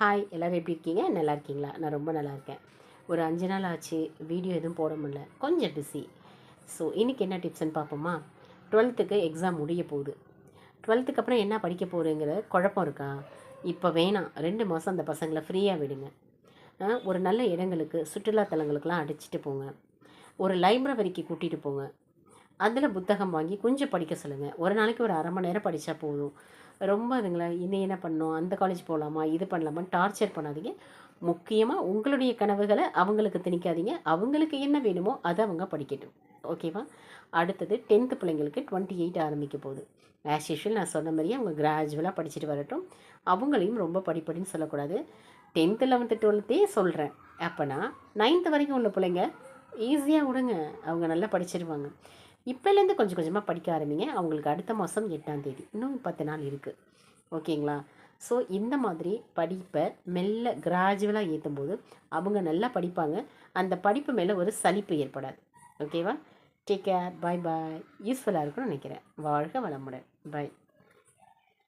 Hi எல்லோரும் எப்படி இருக்கீங்க? நல்லா இருக்கீங்களா? நான் ரொம்ப நல்லா இருக்கேன். ஒரு அஞ்சு நாள் ஆச்சு வீடியோ எதுவும் போட முடியல. கொஞ்சம் பிஸி ஸோ இன்றைக்கி என்ன டிப்ஸ்னு பார்ப்போமா? டுவெல்த்துக்கு எக்ஸாம் முடிய போகுது. டுவெல்த்துக்கு அப்புறம் என்ன படிக்க போகிறேங்கிற குழப்பம் இருக்கா? இப்போ வேணாம். ரெண்டு மாதம் அந்த பசங்களை ஃப்ரீயாக விடுங்க. ஒரு நல்ல இடங்களுக்கு சுற்றுலாத்தலங்களுக்கெல்லாம் அடிச்சிட்டு போங்க. ஒரு லைப்ரரிக்கு கூட்டிகிட்டு போங்க. அதில் புத்தகம் வாங்கி கொஞ்சம் படிக்க சொல்லுங்கள் ஒரு நாளைக்கு ஒரு அரை மணி நேரம் படித்தா போதும். ரொம்ப அதுங்களை இன்னும் என்ன பண்ணும் அந்த காலேஜ் போகலாமா இது பண்ணலாமான்னு டார்ச்சர் பண்ணாதீங்க. முக்கியமாக உங்களுடைய கனவுகளை அவங்களுக்கு திணிக்காதீங்க. அவங்களுக்கு என்ன வேணுமோ அதை அவங்க படிக்கட்டும். ஓகேவா அடுத்தது டென்த்து பிள்ளைங்களுக்கு டுவெண்ட்டி எயிட் ஆரம்பிக்க போகுது. ஆஸ் யூஷுவல் நான் சொன்ன மாதிரியே அவங்க கிராஜுவலாக படிச்சுட்டு வரட்டும். அவங்களையும் ரொம்ப படிப்படின்னு சொல்லக்கூடாது. டென்த்து லெவன்த்து டுவெல்த்தே சொல்கிறேன் அப்போனா நைன்த்து வரைக்கும் உள்ள பிள்ளைங்க ஈஸியாக விடுங்க. அவங்க நல்லா படிச்சிருவாங்க. இப்போலேருந்து கொஞ்சம் கொஞ்சமாக படிக்க ஆரம்பிங்க. அவங்களுக்கு அடுத்த மாதம் எட்டாம் தேதி. இன்னும் பத்து நாள் இருக்குது ஓகேங்களா? ஸோ இந்த மாதிரி படிப்பை மெல்ல கிராஜுவலாக ஏற்றும் போது அவங்க நல்லா படிப்பாங்க. அந்த படிப்பு மேலே ஒரு சலிப்பு ஏற்படாது. ஓகேவா? டேக் கேர் பாய் பாய் யூஸ்ஃபுல்லாக இருக்கும்னு நினைக்கிறேன். வாழ்க வளமுடன். பாய்